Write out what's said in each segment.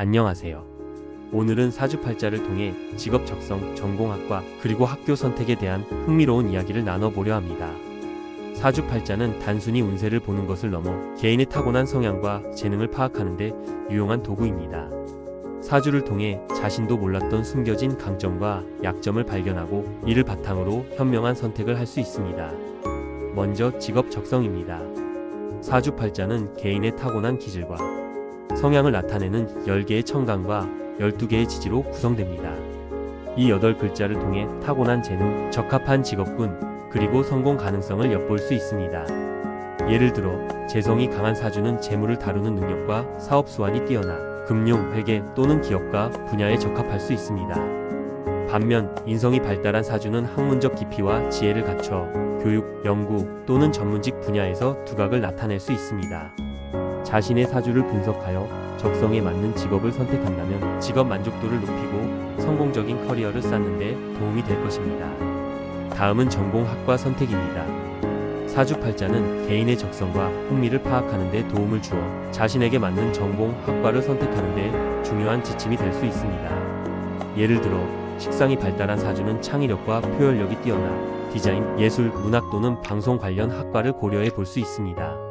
안녕하세요. 오늘은 사주팔자를 통해 직업 적성, 전공학과, 그리고 학교 선택에 대한 흥미로운 이야기를 나눠보려 합니다. 사주팔자는 단순히 운세를 보는 것을 넘어 개인의 타고난 성향과 재능을 파악하는데 유용한 도구입니다. 사주를 통해 자신도 몰랐던 숨겨진 강점과 약점을 발견하고 이를 바탕으로 현명한 선택을 할 수 있습니다. 먼저 직업 적성입니다. 사주팔자는 개인의 타고난 기질과 성향을 나타내는 10개의 청강과 12개의 지지로 구성됩니다. 이 8글자를 통해 타고난 재능, 적합한 직업군, 그리고 성공 가능성을 엿볼 수 있습니다. 예를 들어, 재성이 강한 사주는 재물을 다루는 능력과 사업 수완이 뛰어나 금융, 회계 또는 기업가 분야에 적합할 수 있습니다. 반면 인성이 발달한 사주는 학문적 깊이와 지혜를 갖춰 교육, 연구 또는 전문직 분야에서 두각을 나타낼 수 있습니다. 자신의 사주를 분석하여 적성에 맞는 직업을 선택한다면 직업 만족도를 높이고 성공적인 커리어를 쌓는데 도움이 될 것입니다. 다음은 전공 학과 선택입니다. 사주팔자는 개인의 적성과 흥미를 파악하는 데 도움을 주어 자신에게 맞는 전공 학과를 선택하는 데 중요한 지침이 될 수 있습니다. 예를 들어 식상이 발달한 사주는 창의력과 표현력이 뛰어나 디자인, 예술, 문학 또는 방송 관련 학과를 고려해 볼 수 있습니다.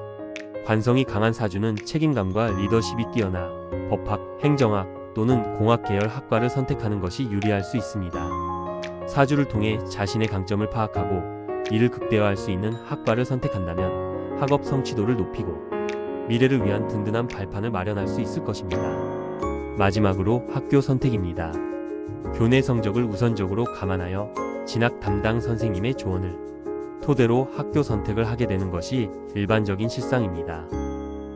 관성이 강한 사주는 책임감과 리더십이 뛰어나 법학, 행정학 또는 공학 계열 학과를 선택하는 것이 유리할 수 있습니다. 사주를 통해 자신의 강점을 파악하고 이를 극대화할 수 있는 학과를 선택한다면 학업 성취도를 높이고 미래를 위한 든든한 발판을 마련할 수 있을 것입니다. 마지막으로 학교 선택입니다. 교내 성적을 우선적으로 감안하여 진학 담당 선생님의 조언을 토대로 학교 선택을 하게 되는 것이 일반적인 실상입니다.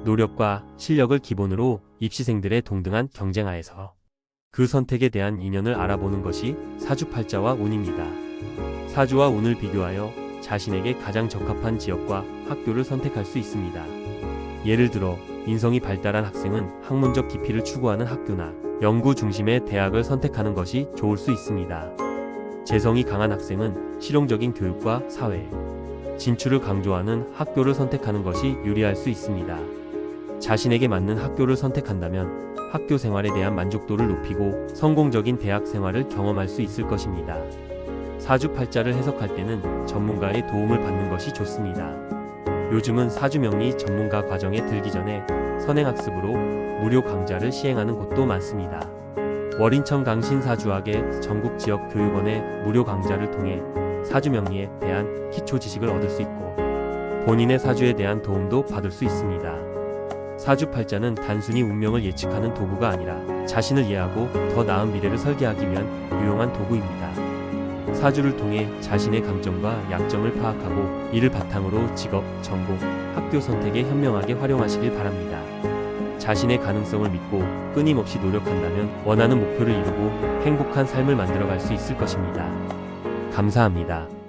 노력과 실력을 기본으로 입시생들의 동등한 경쟁하에서 그 선택에 대한 인연을 알아보는 것이 사주팔자와 운입니다. 사주와 운을 비교하여 자신에게 가장 적합한 지역과 학교를 선택할 수 있습니다. 예를 들어 인성이 발달한 학생은 학문적 깊이를 추구하는 학교나 연구 중심의 대학을 선택하는 것이 좋을 수 있습니다. 재성이 강한 학생은 실용적인 교육과 사회, 진출을 강조하는 학교를 선택하는 것이 유리할 수 있습니다. 자신에게 맞는 학교를 선택한다면 학교 생활에 대한 만족도를 높이고 성공적인 대학 생활을 경험할 수 있을 것입니다. 사주팔자를 해석할 때는 전문가의 도움을 받는 것이 좋습니다. 요즘은 사주명리 전문가 과정에 들기 전에 선행학습으로 무료 강좌를 시행하는 곳도 많습니다. 월인천 강신사주학의 전국 지역 교육원의 무료 강좌를 통해 사주 명리에 대한 기초 지식을 얻을 수 있고 본인의 사주에 대한 도움도 받을 수 있습니다. 사주 팔자는 단순히 운명을 예측하는 도구가 아니라 자신을 이해하고 더 나은 미래를 설계하기 위한 유용한 도구입니다. 사주를 통해 자신의 강점과 약점을 파악하고 이를 바탕으로 직업, 전공, 학교 선택에 현명하게 활용하시길 바랍니다. 자신의 가능성을 믿고 끊임없이 노력한다면 원하는 목표를 이루고 행복한 삶을 만들어갈 수 있을 것입니다. 감사합니다.